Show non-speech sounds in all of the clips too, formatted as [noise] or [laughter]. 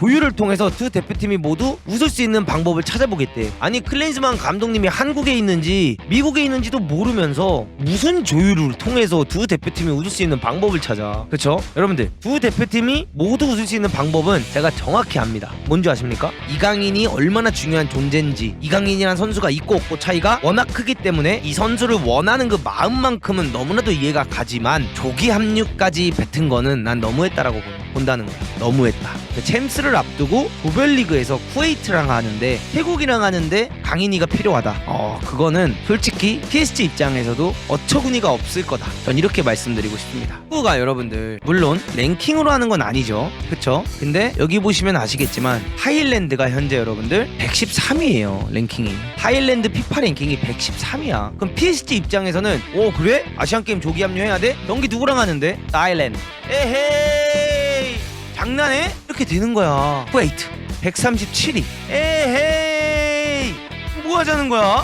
조율을 통해서 두 대표팀이 모두 웃을 수 있는 방법을 찾아보겠대. 아니 클린스만 감독님이 한국에 있는지 미국에 있는지도 모르면서 무슨 조율을 통해서 두 대표팀이 웃을 수 있는 방법을 찾아. 그렇죠? 여러분들 두 대표팀이 모두 웃을 수 있는 방법은 제가 정확히 압니다. 뭔지 아십니까? 이강인이 얼마나 중요한 존재인지 이강인이란 선수가 있고 없고 차이가 워낙 크기 때문에 이 선수를 원하는 그 마음만큼은 너무나도 이해가 가지만 조기 합류까지 뱉은 거는 난 너무했다라고 본- 본다는 거야. 너무했다. 그 챔스를 앞두고 조별리그에서 쿠웨이트랑 하는데 태국이랑 하는데 강인이가 필요하다. 어 그거는 솔직히 PSG 입장에서도 어처구니가 없을 거다. 전 이렇게 말씀드리고 싶습니다. 축구가 여러분들 물론 랭킹으로 하는 건 아니죠. 그쵸? 근데 여기 보시면 아시겠지만 하일랜드가 현재 여러분들 113위에요 랭킹이. 하일랜드 피파 랭킹이 113이야. 그럼 PSG 입장에서는 오 그래? 아시안 게임 조기 합류해야 돼? 경기 누구랑 하는데? 아일랜드. 에헤이 장난해? 이렇게 되는 거야. 쿠웨이트 137위. 에헤이 뭐 하자는 거야?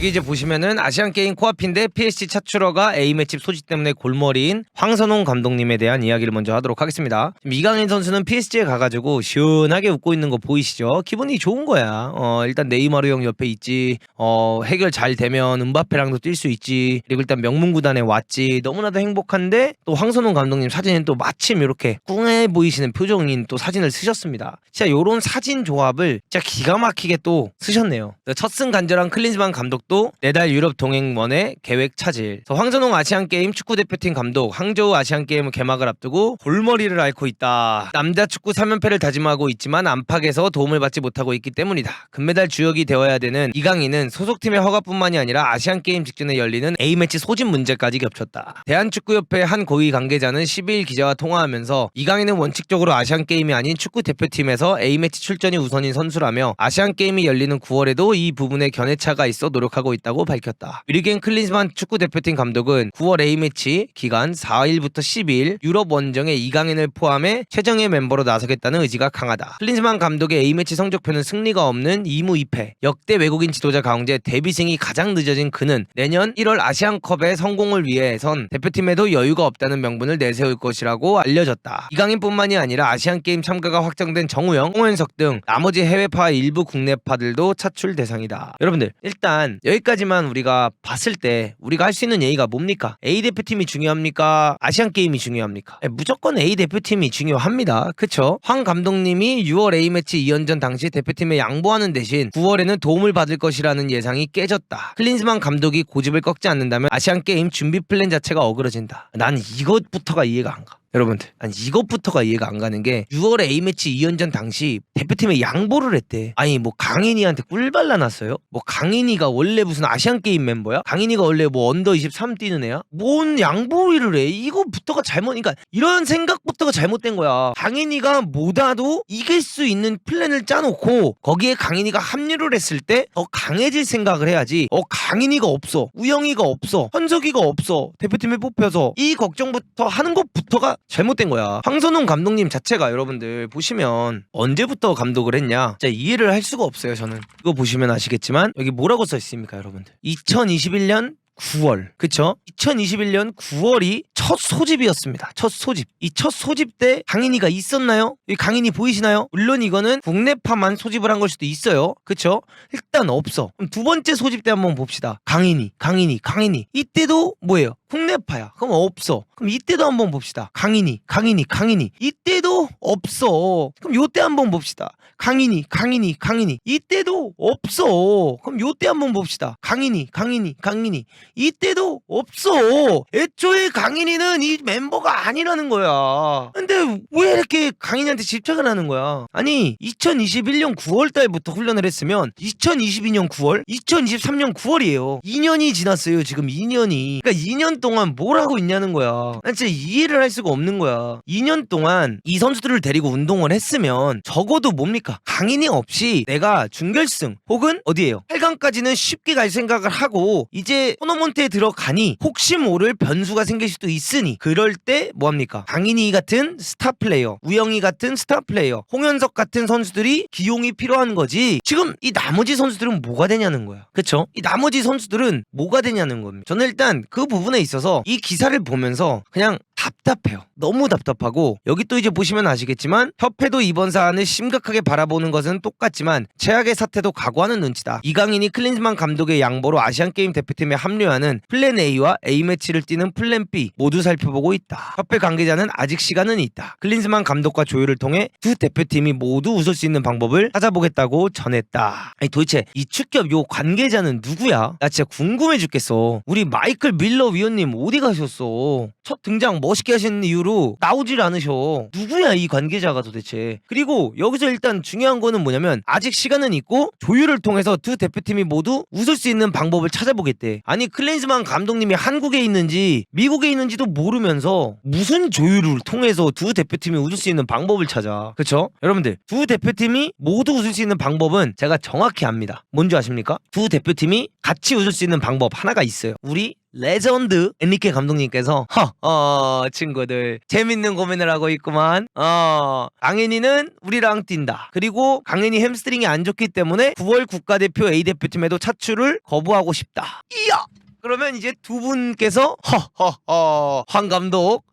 이게 이제 보시면은 아시안 게임 코앞인데 PSG 차출어가 A 매치 소집 때문에 골머리인 황선홍 감독님에 대한 이야기를 먼저 하도록 하겠습니다. 이강인 선수는 PSG에 가가지고 시원하게 웃고 있는 거 보이시죠? 기분이 좋은 거야. 어 일단 네이마르 형 옆에 있지. 어 해결 잘 되면 은바페랑도 뛸 수 있지. 그리고 일단 명문 구단에 왔지. 너무나도 행복한데 또 황선홍 감독님 사진은 또 마침 이렇게 꿍해 보이시는 표정인 또 사진을 쓰셨습니다. 진짜 요런 사진 조합을 진짜 기가 막히게 또 쓰셨네요. 첫승 간절한 클린스만 감독 도 내달 유럽 동행원의 계획 차질. 황선홍 아시안 게임 축구 대표팀 감독 항저우 아시안 게임 개막을 앞두고 골머리를 앓고 있다. 남자 축구 3연패를 다짐하고 있지만 안팎에서 도움을 받지 못하고 있기 때문이다. 금메달 주역이 되어야 되는 이강인은 소속팀의 허가뿐만이 아니라 아시안 게임 직전에 열리는 A 매치 소집 문제까지 겹쳤다. 대한축구협회 한 고위 관계자는 12일 기자와 통화하면서 이강인은 원칙적으로 아시안 게임이 아닌 축구 대표팀에서 A 매치 출전이 우선인 선수라며 아시안 게임이 열리는 9월에도 이 부분에 견해차가 있어 노력하고 있다고 밝혔다. 유리겐 클린스만 축구 대표팀 감독은 9월 A 매치 기간 4일부터 10일 유럽 원정에 이강인을 포함해 최정예 멤버로 나서겠다는 의지가 강하다. 클린스만 감독의 A 매치 성적표는 승리가 없는 2무 2패. 역대 외국인 지도자 가운데 데뷔생이 가장 늦어진 그는 내년 1월 아시안컵의 성공을 위해선 대표팀에도 여유가 없다는 명분을 내세울 것이라고 알려졌다. 이강인뿐만이 아니라 아시안 게임 참가가 확정된 정우영, 홍현석 등 나머지 해외파 일부 국내파들도 차출 대상이다. 여러분들 일단 여기까지만 우리가 봤을 때 우리가 할 수 있는 얘기가 뭡니까? A 대표팀이 중요합니까? 아시안 게임이 중요합니까? 예, 무조건 A 대표팀이 중요합니다. 그쵸? 황 감독님이 6월 A 매치 2연전 당시 대표팀에 양보하는 대신 9월에는 도움을 받을 것이라는 예상이 깨졌다. 클린스만 감독이 고집을 꺾지 않는다면 아시안 게임 준비 플랜 자체가 어그러진다. 난 이것부터가 이해가 안 가. 여러분들. 아니 이것부터가 이해가 안 가는 게 6월에 A매치 2연전 당시 대표팀에 양보를 했대. 아니 뭐 강인이한테 꿀 발라놨어요? 뭐 강인이가 원래 무슨 아시안게임 멤버야? 강인이가 원래 뭐 언더 23 뛰는 애야? 뭔 양보를 해? 이거부터가 잘못 그러니까 이런 생각부터가 잘못된 거야. 강인이가 못와도 이길 수 있는 플랜을 짜놓고 거기에 강인이가 합류를 했을 때 더 강해질 생각을 해야지. 어 강인이가 없어. 우영이가 없어. 현석이가 없어. 대표팀에 뽑혀서 이 걱정부터 하는 것부터가 잘못된 거야. 황선홍 감독님 자체가 여러분들 보시면 언제부터 감독을 했냐? 진짜 이해를 할 수가 없어요 저는. 이거 보시면 아시겠지만 여기 뭐라고 써 있습니까 여러분들? 2021년 9월. 그쵸? 2021년 9월이 첫 소집이었습니다. 첫 소집. 이 첫 소집 때 강인이가 있었나요? 이 강인이 보이시나요? 물론 이거는 국내파만 소집을 한 걸 수도 있어요. 그쵸? 일단 없어. 그럼 두 번째 소집 때 한번 봅시다. 강인이, 강인이, 강인이. 이때도 뭐예요? 국내파야. 그럼 없어. 그럼 이때도 한번 봅시다. 강인이, 강인이, 강인이. 이때도 없어. 그럼 요때 한번 봅시다. 강인이, 강인이, 강인이. 이때도 없어. 그럼 요때 한번 봅시다. 강인이, 강인이, 강인이. 이때도 없어. 애초에 강인이 는 이 멤버가 아니라는 거야. 근데 왜 이렇게 강인이한테 집착을 하는 거야? 아니, 2021년 9월 달부터 훈련을 했으면 2022년 9월, 2023년 9월이에요. 2년이 지났어요. 지금 2년이. 그러니까 2년 동안 뭘 하고 있냐는 거야. 난 진짜 이해를 할 수가 없는 거야. 2년 동안 이 선수들을 데리고 운동을 했으면 적어도 뭡니까? 강인이 없이 내가 준결승 혹은 어디에요? 8강까지는 쉽게 갈 생각을 하고 이제 토너먼트에 들어가니 혹시 모를 변수가 생길 수도 있 으니 그럴 때 뭐합니까? 강인이 같은 스타 플레이어, 우영이 같은 스타 플레이어, 홍현석 같은 선수들이 기용이 필요한 거지. 지금 이 나머지 선수들은 뭐가 되냐는 거야. 그쵸? 이 나머지 선수들은 뭐가 되냐는 겁니다. 저는 일단 그 부분에 있어서 이 기사를 보면서 그냥 답답해요. 너무 답답하고 여기 또 이제 보시면 아시겠지만 협회도 이번 사안을 심각하게 바라보는 것은 똑같지만 최악의 사태도 각오하는 눈치다. 이강인이 클린스만 감독의 양보로 아시안 게임 대표팀에 합류하는 플랜 A와 A 매치를 뛰는 플랜 B 모두 살펴보고 있다. 협회 관계자는 아직 시간은 있다. 클린스만 감독과 조율을 통해 두 대표팀이 모두 웃을 수 있는 방법을 찾아보겠다고 전했다. 아니 도대체 이 축협 요 관계자는 누구야? 나 진짜 궁금해 죽겠어. 우리 마이클 밀러 위원님 어디 가셨어? 첫 등장 멋있게 하시는 이유로 나오질 않으셔. 누구야 이 관계자가 도대체? 그리고 여기서 일단 중요한 거는 뭐냐면 아직 시간은 있고 조율을 통해서 두 대표팀이 모두 웃을 수 있는 방법을 찾아보겠대. 아니 클린스만 감독님이 한국에 있는지 미국에 있는지도 모르면서 무슨 조율을 통해서 두 대표팀이 웃을 수 있는 방법을 찾아. 그쵸? 여러분들 두 대표팀이 모두 웃을 수 있는 방법은 제가 정확히 압니다. 뭔지 아십니까? 두 대표팀이 같이 웃을 수 있는 방법 하나가 있어요. 우리 레전드 엔리케 감독님께서 허, 어 친구들 재밌는 고민을 하고 있구만. 어 강현이는 우리랑 뛴다. 그리고 강현이 햄스트링이 안 좋기 때문에 9월 국가대표 A 대표팀에도 차출을 거부하고 싶다. 이야! 그러면 이제 두 분께서 허허허 황 감독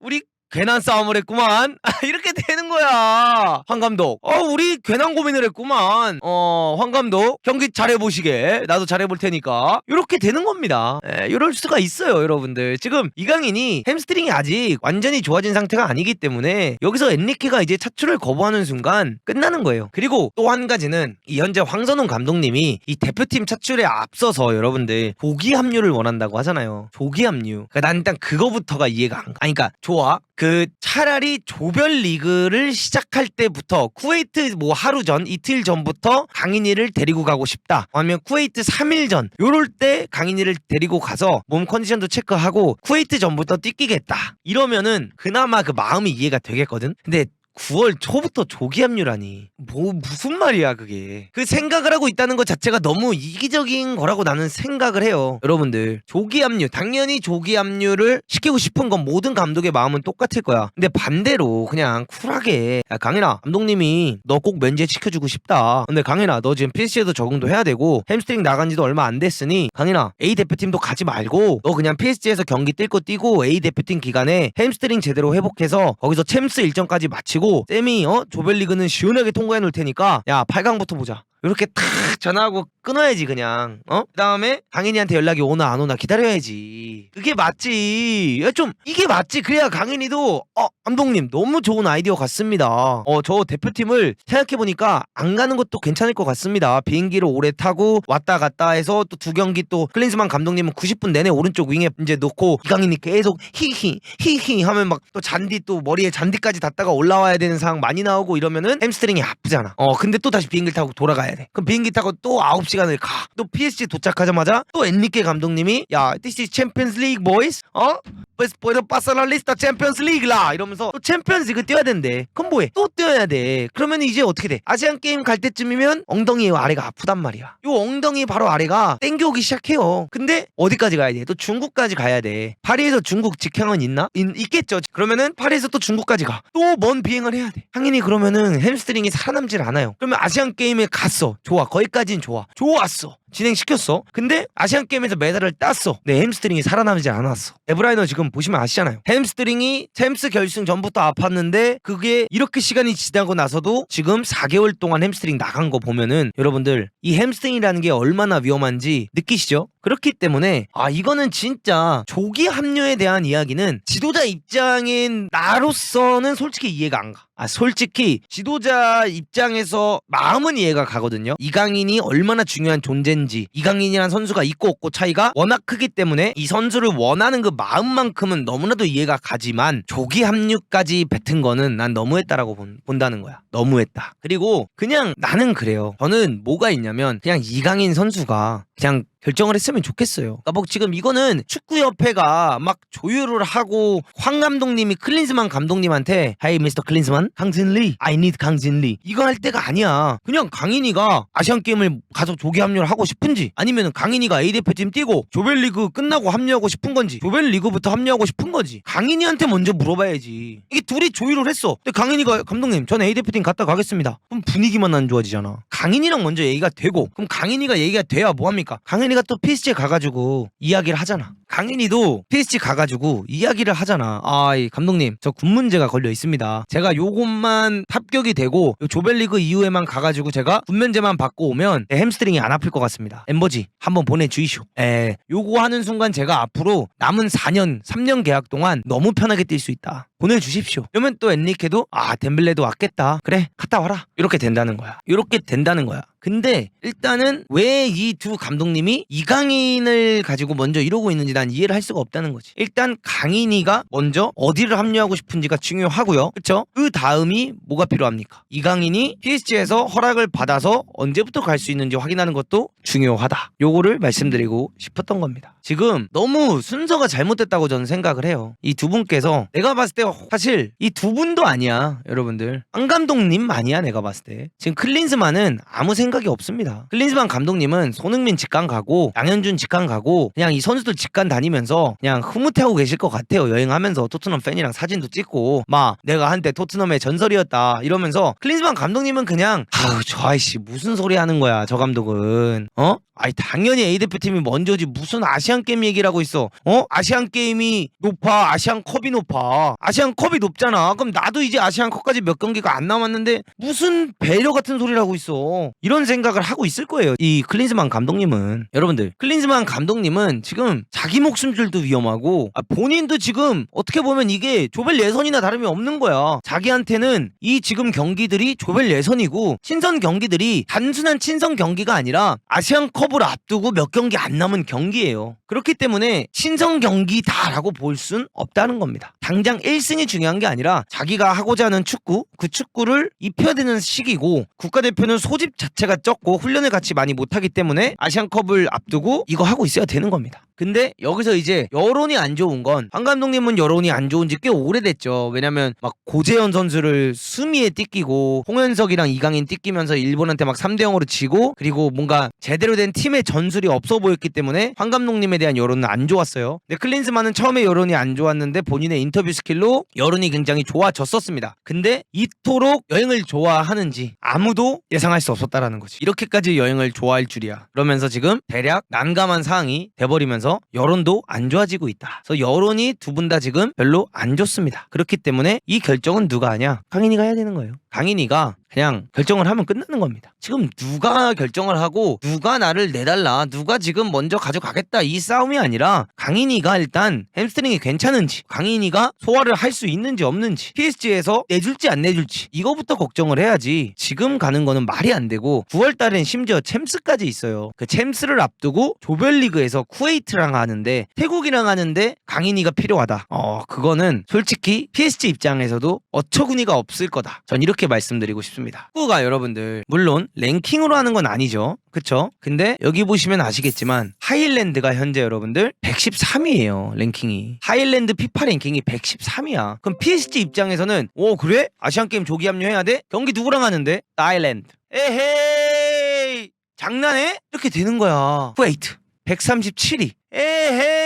우리 괜한 싸움을 했구만. [laughs] 이렇게 되는 거야. 황 감독. 어 우리 괜한 고민을 했구만. 어 황 감독 경기 잘해보시게. 나도 잘해볼 테니까. 이렇게 되는 겁니다. 예, 이럴 수가 있어요 여러분들. 지금 이강인이 햄스트링이 아직 완전히 좋아진 상태가 아니기 때문에 여기서 엔리케가 이제 차출을 거부하는 순간 끝나는 거예요. 그리고 또 한 가지는 이 현재 황선홍 감독님이 이 대표팀 차출에 앞서서 여러분들 조기 합류를 원한다고 하잖아요. 조기 합류. 그러니까 난 일단 그거부터가 이해가 안 가. 아니 그러니까 좋아. 그 차라리 조별 리그를 시작할 때부터 쿠웨이트 뭐 하루 전 이틀 전부터 강인이를 데리고 가고 싶다. 아니면 쿠웨이트 3일 전 요럴 때 강인이를 데리고 가서 몸 컨디션도 체크하고 쿠웨이트 전부터 뛰기겠다. 이러면은 그나마 그 마음이 이해가 되겠거든? 근데 9월 초부터 조기 합류라니. 뭐 무슨 말이야 그게. 그 생각을 하고 있다는 것 자체가 너무 이기적인 거라고 나는 생각을 해요. 여러분들 조기 합류 당연히 조기 합류를 시키고 싶은 건 모든 감독의 마음은 똑같을 거야. 근데 반대로 그냥 쿨하게 야 강인아 감독님이 너 꼭 면제 시켜주고 싶다. 근데 강인아 너 지금 PSG에도 적응도 해야 되고 햄스트링 나간 지도 얼마 안 됐으니 강인아 A 대표팀도 가지 말고 너 그냥 PSG에서 경기 뛸 거 뛰고 A 대표팀 기간에 햄스트링 제대로 회복해서 거기서 챔스 일정까지 마치고 쌤이 어 조별리그는 시원하게 통과해 놓을 테니까 야 8강부터 보자 이렇게 탁 전화하고 끊어야지 그냥. 어? 그다음에 강인이한테 연락이 오나 안 오나 기다려야지. 그게 맞지. 야, 좀 이게 맞지. 그래야 강인이도 어 감독님 너무 좋은 아이디어 같습니다. 어 저 대표팀을 생각해 보니까 안 가는 것도 괜찮을 것 같습니다. 비행기를 오래 타고 왔다 갔다 해서 또 두 경기 또 클린스만 감독님은 90분 내내 오른쪽 윙에 이제 놓고 이강인이 계속 히히 히히 하면 막 또 잔디 또 머리에 잔디까지 닿다가 올라와야 되는 상황 많이 나오고 이러면은 햄스트링이 아프잖아. 어 근데 또 다시 비행기를 타고 돌아 돼 그럼 비행기 타고 또 9시간을 가. 또 PSG 도착하자마자 또 엔리케 감독님이 야, this is Champions League boys. 어? pues puedo pasar la lista Champions League 라 이러면서 또 챔피언스 리그 뛰어야 된대. 그럼 뭐해? 또 뛰어야 돼. 그러면 이제 어떻게 돼? 아시안 게임 갈 때쯤이면 엉덩이 아래가 아프단 말이야. 요 엉덩이 바로 아래가 땡겨오기 시작해요. 근데 어디까지 가야 돼? 또 중국까지 가야 돼. 파리에서 중국 직행은 있나? 있, 있겠죠. 그러면은 파리에서 또 중국까지 가. 또 먼 비행을 해야 돼. 당연히 그러면은 햄스트링이 살아남질 않아요. 그러면 아시안 게임에 갔어. 좋아. 거기까진 좋아. 좋았어. 진행시켰어. 근데 아시안 게임에서 메달을 땄어. 내 햄스트링이 살아남지 않았어. 에브라이너 지금 보시면 아시잖아요. 햄스트링이 챔스 결승 전부터 아팠는데 그게 이렇게 시간이 지나고 나서도 지금 4개월 동안 햄스트링 나간 거 보면은 여러분들 이 햄스트링이라는 게 얼마나 위험한지 느끼시죠? 그렇기 때문에 아 이거는 진짜 조기 합류에 대한 이야기는 지도자 입장인 나로서는 솔직히 이해가 안 가. 아 솔직히 지도자 입장에서 마음은 이해가 가거든요. 이강인이 얼마나 중요한 존재인지 이강인이란 선수가 있고 없고 차이가 워낙 크기 때문에 이 선수를 원하는 그 마음만큼은 너무나도 이해가 가지만 조기 합류까지 뱉은 거는 난 너무했다라고 본, 본다는 거야. 너무했다. 그리고 그냥 나는 그래요. 저는 뭐가 있냐면 그냥 이강인 선수가 그냥 결정을 했으면 좋겠어요. 그러니까 뭐 지금 이거는 축구협회가 막 조율을 하고 황 감독님이 클린스만 감독님한테 Hey Mr. 클린스만 강진리 I need 강진리 이거 할 때가 아니야. 그냥 강인이가 아시안 게임을 가서 조기 합류를 하고 싶 은지 아니면 강인이가 A 대표팀 뛰고 조별리그 끝나고 합류하고 싶은 건지 조별리그부터 합류하고 싶은 거지. 강인이한테 먼저 물어봐야지. 이게 둘이 조율을 했어. 근데 강인이가 감독님 전 A 대표팀 갔다 가겠습니다. 그럼 분위기만 안 좋아지잖아. 강인이랑 먼저 얘기가 되고 그럼 강인이가 얘기가 돼야 뭐 합니까? 강인이가 또 PSG에 가가지고 이야기를 하잖아. 강인이도 PSG 가가지고 이야기를 하잖아. 아, 이 감독님, 저 군 문제가 걸려 있습니다. 제가 요것만 합격이 되고 요 조별리그 이후에만 가가지고 제가 군 면제만 받고 오면 내 햄스트링이 안 아플 것 같습니다. 엠버지 한번 보내주이쇼. 에, 요거 하는 순간 제가 앞으로 남은 4년, 3년 계약 동안 너무 편하게 뛸 수 있다. 보내주십시오. 그러면 또 엔리케도 아 덴블레도 왔겠다. 그래 갔다 와라. 이렇게 된다는 거야. 이렇게 된다는 거야. 근데 일단은 왜 이 두 감독님이 이강인을 가지고 먼저 이러고 있는지 난 이해를 할 수가 없다는 거지. 일단 강인이가 먼저 어디를 합류하고 싶은지가 중요하고요. 그렇죠? 그 다음이 뭐가 필요합니까? 이강인이 PSG에서 허락을 받아서 언제부터 갈 수 있는지 확인하는 것도 중요하다. 요거를 말씀드리고 싶었던 겁니다. 지금 너무 순서가 잘못됐다고 저는 생각을 해요. 이 두 분께서 내가 봤을 때 사실 이 두 분도 아니야, 여러분들. 안 감독님 아니야, 내가 봤을 때. 지금 클린스만은 아무 생각이 없습니다. 클린스만 감독님은 손흥민 직관 가고 양현준 직관 가고 그냥 이 선수들 직관 다니면서 그냥 흐뭇해하고 계실 것 같아요. 여행하면서 토트넘 팬이랑 사진도 찍고 막 내가 한때 토트넘의 전설이었다 이러면서 클린스만 감독님은 그냥 아우 저 아이씨 무슨 소리 하는 거야 저 감독은 어? 아니 당연히 A 대표팀이 먼저지 무슨 아시 안 게임 얘기를 하고 있어. 어? 아시안 게임이 높아. 아시안 컵이 높아. 아시안 컵이 높잖아. 그럼 나도 이제 아시안 컵까지 몇 경기가 안 남았는데 무슨 배려 같은 소리를 하고 있어? 이런 생각을 하고 있을 거예요 이 클린스만 감독님은. 여러분들 클린스만 감독님은 지금 자기 목숨줄도 위험하고 아, 본인도 지금 어떻게 보면 이게 조별 예선이나 다름이 없는 거야. 자기한테는 이 지금 경기들이 조별 예선이고 친선 경기들이 단순한 친선 경기가 아니라 아시안 컵을 앞두고 몇 경기 안 남은 경기예요. 그렇기 때문에 친선 경기다라고 볼 순 없다는 겁니다. 당장 1승이 중요한 게 아니라 자기가 하고자 하는 축구, 그 축구를 입혀야 되는 시기고 국가대표는 소집 자체가 적고 훈련을 같이 많이 못하기 때문에 아시안컵을 앞두고 이거 하고 있어야 되는 겁니다. 근데 여기서 이제 여론이 안 좋은 건 황 감독님은 여론이 안 좋은 지 꽤 오래됐죠. 왜냐면 막 고재현 선수를 수미에 띠끼고 홍현석이랑 이강인 띠끼면서 일본한테 막 3대 0으로 지고 그리고 뭔가 제대로 된 팀의 전술이 없어 보였기 때문에 황 감독님에 대한 여론은 안 좋았어요. 근데 클린스만은 처음에 여론이 안 좋았는데 본인의 인터뷰 스킬로 여론이 굉장히 좋아졌었습니다. 근데 이토록 여행을 좋아하는지 아무도 예상할 수 없었다라는 거지. 이렇게까지 여행을 좋아할 줄이야. 그러면서 지금 대략 난감한 상황이 돼버리면서 여론도 안 좋아지고 있다. 그래서 여론이 두 분 다 지금 별로 안 좋습니다. 그렇기 때문에 이 결정은 누가 하냐? 강인이가 해야 되는 거예요. 강인이가 그냥 결정을 하면 끝나는 겁니다. 지금 누가 결정을 하고 누가 나를 내달라 누가 지금 먼저 가져가겠다 이 싸움이 아니라 강인이가 일단 햄스트링이 괜찮은지 강인이가 소화를 할 수 있는지 없는지 PSG에서 내줄지 안 내줄지 이거부터 걱정을 해야지 지금 가는 거는 말이 안 되고 9월 달엔 심지어 챔스까지 있어요. 그 챔스를 앞두고 조별리그에서 쿠웨이트랑 하는데 태국이랑 하는데 강인이가 필요하다. 어 그거는 솔직히 PSG 입장에서도 어처구니가 없을 거다. 전 이렇게 말씀드리고 싶습니다. 축구가 여러분들 물론 랭킹으로 하는 건 아니죠. 그쵸? 근데 여기 보시면 아시겠지만 하일랜드가 현재 여러분들 113위에요 랭킹이 하일랜드 피파 랭킹이 113이야 그럼 PSG 입장에서는 오 그래? 아시안게임 조기 합류해야 돼? 경기 누구랑 하는데? 아일랜드 에헤이 장난해? 이렇게 되는 거야 쿠웨이트 137위 에헤이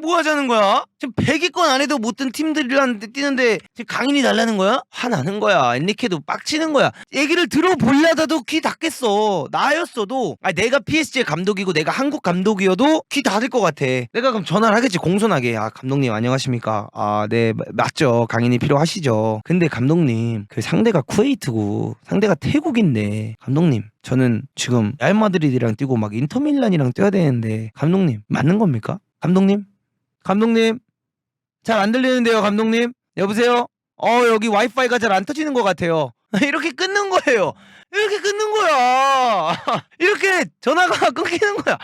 뭐 하자는 거야? 지금 100위권 안에도 못 든 팀들이랑 뛰는데 지금 강인이 달라는 거야? 화나는 거야. 엔리케도 빡치는 거야. 얘기를 들어보려다도 귀 닫겠어. 나였어도 아 내가 PSG의 감독이고 내가 한국 감독이어도 귀 닫을 것 같아. 내가 그럼 전화를 하겠지 공손하게. 아 감독님 안녕하십니까? 아 네 맞죠. 강인이 필요하시죠. 근데 감독님 그 상대가 쿠웨이트고 상대가 태국인데 감독님 저는 지금 야일 마드리드랑 뛰고 막 인터밀란이랑 뛰어야 되는데 감독님 맞는 겁니까? 감독님? 감독님? 잘 안 들리는데요 감독님? 여보세요? 어 여기 와이파이가 잘 안 터지는 것 같아요. [laughs] 이렇게 끊는 거예요. 이렇게 끊는 거야. [laughs] 이렇게 전화가 [laughs] 끊기는 거야.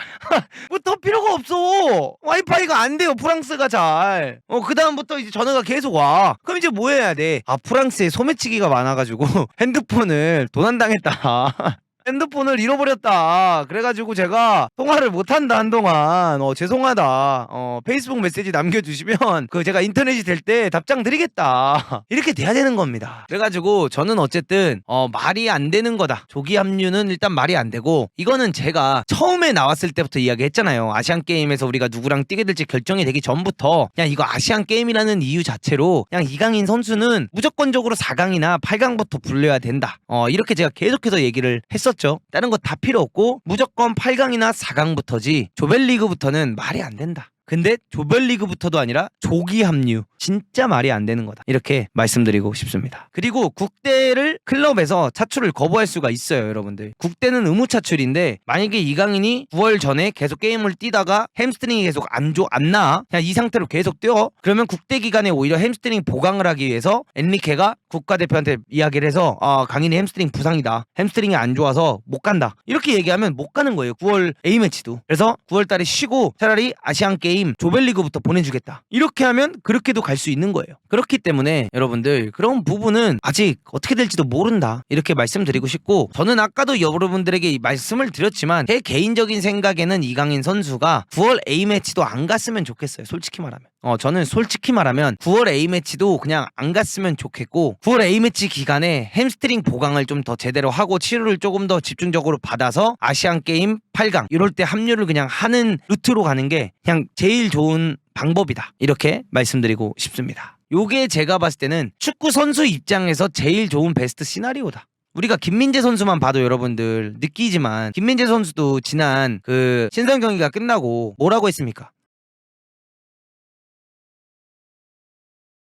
뭐 더 필요가 없어. 와이파이가 안 돼요 프랑스가 잘어 그다음부터 이제 전화가 계속 와. 그럼 이제 뭐 해야 돼아 프랑스에 소매치기가 많아가지고 핸드폰을 도난당했다 핸드폰을 잃어버렸다. 그래가지고 제가 통화를 못한다 한동안 어, 죄송하다. 어, 페이스북 메시지 남겨주시면 그 제가 인터넷이 될 때 답장 드리겠다. [laughs] 이렇게 돼야 되는 겁니다. 그래가지고 저는 어쨌든 어, 말이 안 되는 거다. 조기 합류는 일단 말이 안 되고 이거는 제가 처음에 나왔을 때부터 이야기했잖아요. 아시안 게임에서 우리가 누구랑 뛰게 될지 결정이 되기 전부터 그냥 이거 아시안 게임이라는 이유 자체로 그냥 이강인 선수는 무조건적으로 4강이나 8강부터 불려야 된다. 어, 이렇게 제가 계속해서 얘기를 했었. 썼죠. 다른 거 다 필요 없고 무조건 8강이나 4강부터지 조별리그부터는 말이 안 된다. 근데 조별리그부터도 아니라 조기 합류. 진짜 말이 안 되는 거다. 이렇게 말씀드리고 싶습니다. 그리고 국대를 클럽에서 차출을 거부할 수가 있어요 여러분들. 국대는 의무 차출인데 만약에 이강인이 9월 전에 계속 게임을 뛰다가 햄스트링이 계속 안좋안 나아 그냥 이 상태로 계속 뛰어 그러면 국대 기간에 오히려 햄스트링 보강을 하기 위해서 엔리케가 국가대표한테 이야기를 해서 아 강인이 햄스트링 부상이다. 햄스트링이 안 좋아서 못 간다. 이렇게 얘기하면 못 가는 거예요 9월 A매치도. 그래서 9월 달에 쉬고 차라리 아시안 게임 조별리그부터 보내주겠다. 이렇게 하면 그렇게도 갈 수 있는 거예요. 그렇기 때문에 여러분들 그런 부분은 아직 어떻게 될지도 모른다. 이렇게 말씀드리고 싶고 저는 아까도 여러분들에게 이 말씀을 드렸지만 제 개인적인 생각에는 이강인 선수가 9월 A매치도 안 갔으면 좋겠어요. 솔직히 말하면 어 저는 솔직히 말하면 9월 A매치도 그냥 안 갔으면 좋겠고 9월 A매치 기간에 햄스트링 보강을 좀 더 제대로 하고 치료를 조금 더 집중적으로 받아서 아시안 게임 8강 이럴 때 합류를 그냥 하는 루트로 가는 게 그냥 제일 좋은 방법이다. 이렇게 말씀드리고 싶습니다. 요게 제가 봤을 때는 축구 선수 입장에서 제일 좋은 베스트 시나리오다. 우리가 김민재 선수만 봐도 여러분들 느끼지만 김민재 선수도 지난 그 신선 경기가 끝나고 뭐라고 했습니까?